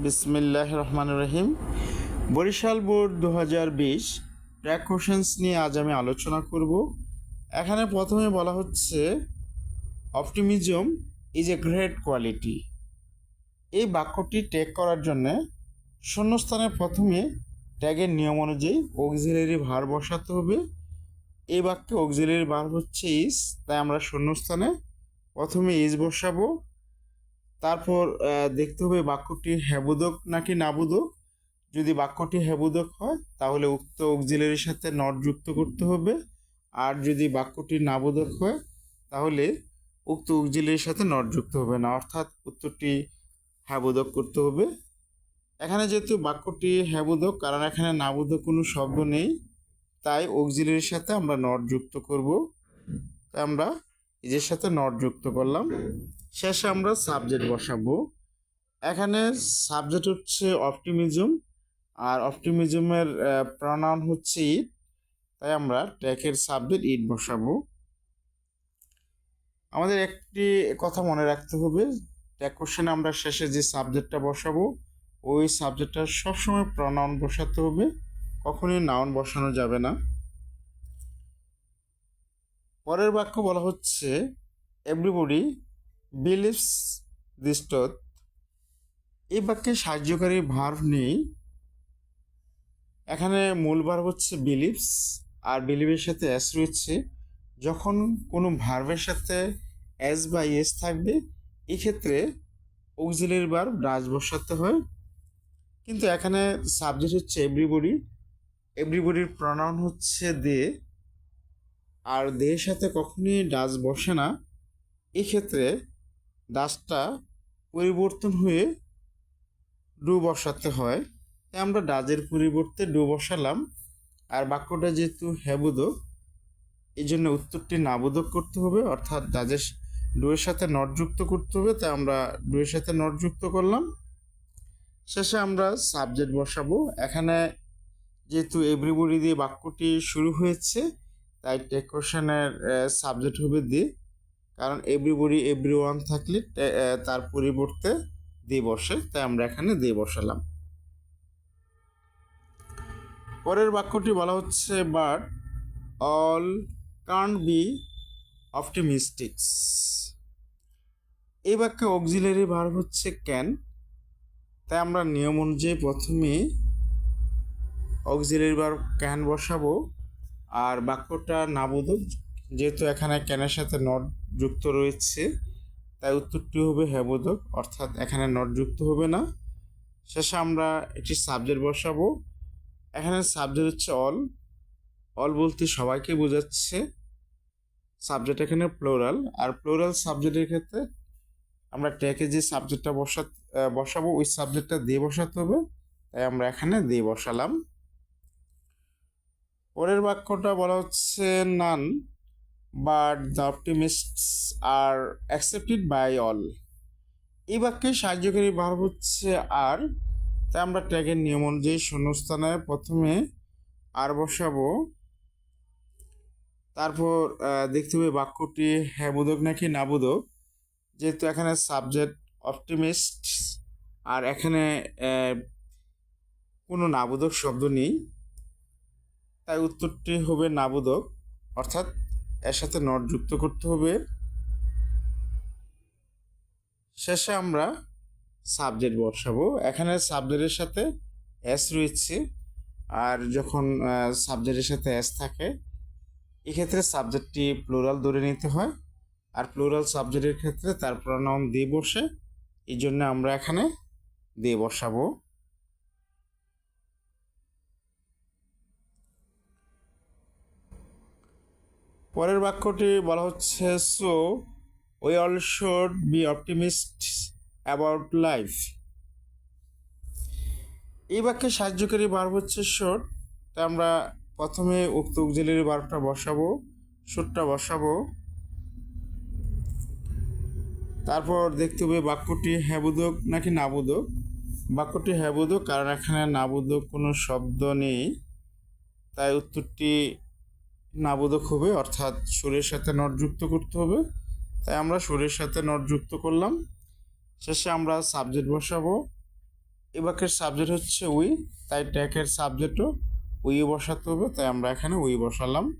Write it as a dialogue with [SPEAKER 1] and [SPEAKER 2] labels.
[SPEAKER 1] বিসমিল্লাহ রহমান রহিম। বরিশাল বোর্ড দু হাজার বিশ, ট্র্যাক কোশ্চেন্স নিয়ে আজ আমি আলোচনা করব। এখানে প্রথমে বলা হচ্ছে, optimism is a great quality এই বাক্যটি ট্যাগ করার জন্য শূন্যস্থানে প্রথমে ট্যাগের নিয়ম অনুযায়ী অক্সিলারি ভার বসাতে হবে। এই বাক্যে অক্সিলারি ভার হচ্ছে ইস, তাই আমরা শূন্যস্থানে প্রথমে ইজ বসাবো। তারপর দেখতে হবে বাক্যটি হ্যাবোদক নাকি নাবোদক। যদি বাক্যটি হ্যাবোদক হয়, তাহলে উক্ত অক্সিলারির সাথে নট যুক্ত করতে হবে। আর যদি বাক্যটি নাবোদক হয়, তাহলে উক্ত অক্সিলারির সাথে নট যুক্ত হবে না। অর্থাৎ উত্তরটি হ্যাবোদক করতে হবে। এখানে যেহেতু বাক্যটি হ্যাবোদক কারণ এখানে নাবোদক কোনো শব্দ নেই, তাই অক্সিলারির সাথে আমরা নট যুক্ত করব। তাই আমরা ইজের সাথে নট যুক্ত করলাম। শেষে আমরা সাবজেক্ট বসাবো। এখানে সাবজেক্ট হচ্ছে অপটিমিজম আর অপটিমিজমের প্রনাউন হচ্ছে ইট তাই আমরা ট্যাকের সাবজেক্ট ইট বসাবো। আমাদের একটি কথা মনে রাখতে হবে ট্যাগ কোশ্চেনে আমরা শেষে যে সাবজেক্টটা বসাবো, ওই সাবজেক্টটা সবসময় প্রনাউন বসাতে হবে, কখনোই নাউন বসানো যাবে না। পরের বাক্য বলা হচ্ছে এভরিবডি বিলিভস ট্রুথ এই বাক্যে সাহায্যকারী ভার্ব নেই। এখানে মূল ভার্ব হচ্ছে বিলিভস আর বিলিভের সাথে এস রয়েছে। যখন কোনো ভার্বের সাথে এস বা এস থাকবে, এক্ষেত্রে অক্সিলারি ভার্ব ডাজ বসাতে হয়। কিন্তু এখানে সাবজেক্ট হচ্ছে এভরিবডি এভরিবডির প্রনাউন হচ্ছে দে আর দেহের সাথে কখনই ডাজ বসে না। এক্ষেত্রে ডাজটা পরিবর্তন হয়ে ডু বসাতে হয়। তাই আমরা ডাজের পরিবর্তে ডু বসালাম। আর বাক্যটা যেহেতু হ্যাবোদক এই জন্য উত্তরটি নাবোদক করতে হবে। অর্থাৎ ডাজের ডুয়ের সাথে নট যুক্ত করতে হবে। তাই আমরা ডুয়ের সাথে নট যুক্ত করলাম। শেষে আমরা সাবজেক্ট বসাবো। এখানে যেহেতু এভরিবডি দিয়ে বাক্যটি শুরু হয়েছে, তাই টেক কোশ্চেনের সাবজেক্ট হবে দি। কারণ এভরিবডি এভরি ওয়ান থাকলে তার পরিবর্তে দিয়ে বসে, তাই আমরা এখানে দিয়ে বসালাম। পরের বাক্যটি বলা হচ্ছে but all can be optimistics এই বাক্যে অক্সিলারি ভার্ব হচ্ছে ক্যান তাই আমরা নিয়ম অনুযায়ী প্রথমে অক্সিলারি ভার্ব ক্যান বসাবো, আর বাক্যটা না নাবোধক যেহেতু এখানে ক্যানের সাথে নট যুক্ত রয়েছে, তাই উত্তরটি হবে হ্যাবোধক অর্থাৎ এখানে নট যুক্ত হবে না। শেষে আমরা একটি সাবজেক্ট বসাবো। এখানে সাবজেক্ট হচ্ছে অল অল বলতে সবাইকে বোঝাচ্ছে। সাবজেক্ট এখানে প্লোরাল আর প্লোরাল সাবজেক্টের ক্ষেত্রে আমরা ট্যাকে যে সাবজেক্টটা বসা বসাবো, ওই সাবজেক্টটা দিয়ে বসাতে হবে, তাই আমরা এখানে দিয়ে বসালাম। পরের বাক্যটা বলা হচ্ছে none but the optimists are accepted by all এই বাক্যে সাহায্যকারী ভার্ব হচ্ছে আর, তাই আমরা ট্যাগের নিয়ম অনুযায়ী শূন্যস্থানে প্রথমে আর বসাবো। তারপর দেখতে হবে বাক্যটি হ্যাঁ বোধক নাকি না বোধক যেহেতু এখানে সাবজেক্ট অপটিমিস্ট আর এখানে কোনো নাবোধক শব্দ নেই। তাই উত্তরটি হবে নাবোধক অর্থাৎ এর সাথে নট যুক্ত করতে হবে। শেষে আমরা সাবজেক্ট বসাবো। এখানে সাবজেক্টের সাথে এস রয়েছে। আর যখন সাবজেক্টের সাথে এস থাকে, এক্ষেত্রে সাবজেক্টটি প্লোরাল ধরে নিতে হয়। আর প্লোরাল সাবজেক্টের ক্ষেত্রে তার প্রনাউন দিয়ে বসে। এই জন্য আমরা এখানে দিয়ে বসাবো। পরের বাক্যটি বলা হচ্ছে so we all should be optimist about life এই বাক্যে সাহায্যকারী ভার্ব হচ্ছে শোট তাই আমরা প্রথমে উক্ত উকজিলারি ভার্বটা বসাবো শোটটা বসাবো। তারপর দেখতে হবে বাক্যটি হ্যাবোধক নাকি নাবোধক বাক্যটি হ্যাবোধক কারণ এখানে নাবোধক কোনো শব্দ নেই। তাই উত্তরটি নাবোধক হবে অর্থাৎ সুরের সাথে নট যুক্ত করতে হবে। তাই আমরা সুরের সাথে নট যুক্ত করলাম। শেষে আমরা সাবজেক্ট বসাবো। এবাকের সাবজেক্ট হচ্ছে উই, তাই ট্যাকের সাবজেক্টও উই বসাতে হবে, তাই আমরা এখানে উই বসালাম।